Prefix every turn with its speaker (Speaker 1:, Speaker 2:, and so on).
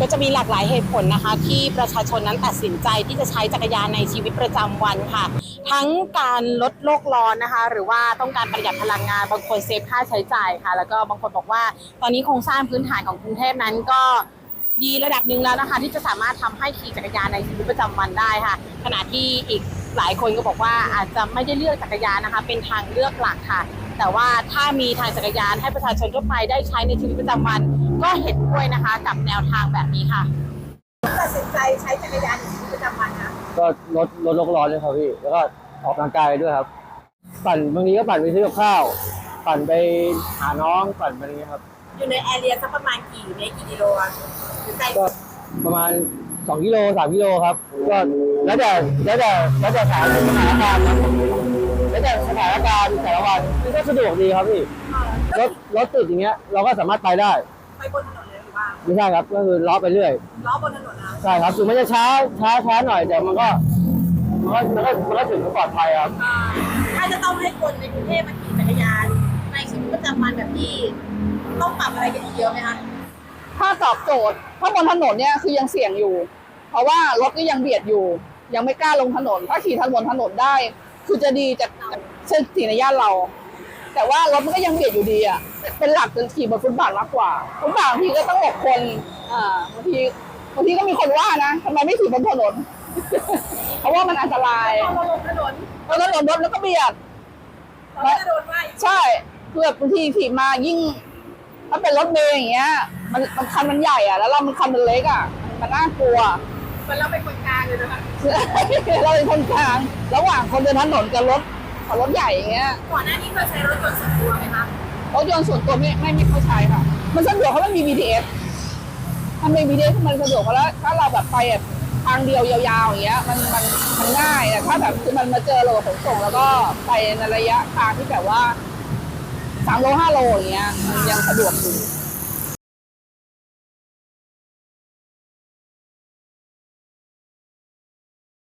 Speaker 1: ก็จะมีหลากหลายเหตุผลนะคะ ที่ประชาชนนั้นตัดสินใจที่จะใช้จักรยานในชีวิตประจำวันค่ะ ทั้งการลดโลกร้อนนะคะ หรือว่าต้องการประหยัดพลังงานบางคนเซฟค่าใช้จ่ายค่ะ แล้วก็บางคนบอกว่า ตอนนี้โครงสร้างพื้นฐานของกรุงเทพนั้นก็ดีระดับหนึ่งแล้วนะคะ ที่จะสามารถทำให้ขี่จักรยานในชีวิตประจำวันได้ค่ะ ขณะที่อีกหลายคนก็บอกว่าอาจจะไม่ได้เลือกจักรยานนะคะ เป็นทางเลือกหลักค่ะ แต่ว่าถ้ามีทางจักรยานให้ประชาชนทั่วไปได้ใช้ในชีวิตประจำวัน ก็เห็นด้วยนะคะกับแนวทางแบบนี้ค่ะตัดสินใจใช้จักรยานในชีวิตประจำวันนะ
Speaker 2: ก็ลดลดโลกร้อนเลยครับพี่แล้วก็ออกกำลังกายด้วยครับ ปั่นบางทีก็ปั่นไปซื้อกับข้าว ปั่นไปหาน้องปั่นไปอย่างเงี้ยครับ
Speaker 1: อยู่ในแอเรียสักประมาณกี่เมตรกี่กิโลอะหรือไกล
Speaker 2: ก็ประมาณ2กิโล3กิโลครับ ก็แล้วแต่แล้วแต่แล้วแต่สถานสถานการณ์ครับแล้วแต่ สถานการณ์แต่ละวันมันก็สะดวกดีครับพี่รถรถติดอย่างเงี้ยเราก็สามารถไปได้
Speaker 1: ไปบนถนนเลยหรือว่า
Speaker 2: ไม่ใช่ครับก็คือล้อไปเรื่อย
Speaker 1: ล้อบนถนนนะ
Speaker 2: ใช่ครับถึงมันจะช้าช้าช้าหน่อยแต่มันก็มันก็มันก็มันก็ถึงปลอดภัยครับ
Speaker 1: ถ้าจะต้องให้คนในกรุงเทพมาขี่จักรยานในชีวิตประจำวันแบบนี้ต้องปรับอะไรกันอีกเยอะไหมคะ
Speaker 3: ถ้าตอบโจทย์ถ้าบนถนนเนี่ยคือยังเสี่ยงอยู่ เพราะว่ารถก็ยังเบียดอยู่ ยังไม่กล้าลงถนน ถ้าขี่ทางบนถนนได้ คือจะดีจาก เส้นสีในย่านเรา แต่ว่ารถมันก็ยังเบียดอยู่ดีอะเป็นหลักเป็นขี่บนฟุตบาทมากกว่าฟุตบาทบางทีก็ต้องหกคนอ่าบางทีบางทีก็มีคนว่านะทำไมไม่ขี่บนถนน เพราะว่ามันอันตราย
Speaker 1: พอเราลงถนน
Speaker 3: บนถนนรถแล้วก็เบียด
Speaker 1: เราก็จะโดนว่าอีก
Speaker 3: ใช่คือแบบบางทีขี่มายิ่งถ้าเป็นรถเมย์อย่างเงี้ย มันมันคันมันใหญ่อะแล้วเรามันคันมันเล็กอะมันน่ากลัว
Speaker 1: เหมันเราเป็นคนกลางเลยนะคะ
Speaker 3: เราเป็นคนกลาง ระหว่างคนเดินถนนกับรถ กับรถใหญ่อย่างเงี้ย
Speaker 1: ก่อนหน้านี้เคยใช้รถยนต์ส่วนตัวไหมคะ
Speaker 3: รถยนต์ส่วนตัวไม่ไม่ไม่เข้าใช้ค่ะ มันสะดวกเพราะมันมี BTS มันมี BTS มันสะดวกเพราะแล้วถ้าเราแบบไปแบบทางเดียวยาวๆอย่างเงี้ยมันมันมันง่ายแต่ถ้าแบบคือมันมาเจอระบบขนส่งแล้วก็ไปในระยะทางที่แบบว่าสามโลห้าโลอย่างเงี้ยมันยังสะดวกอยู่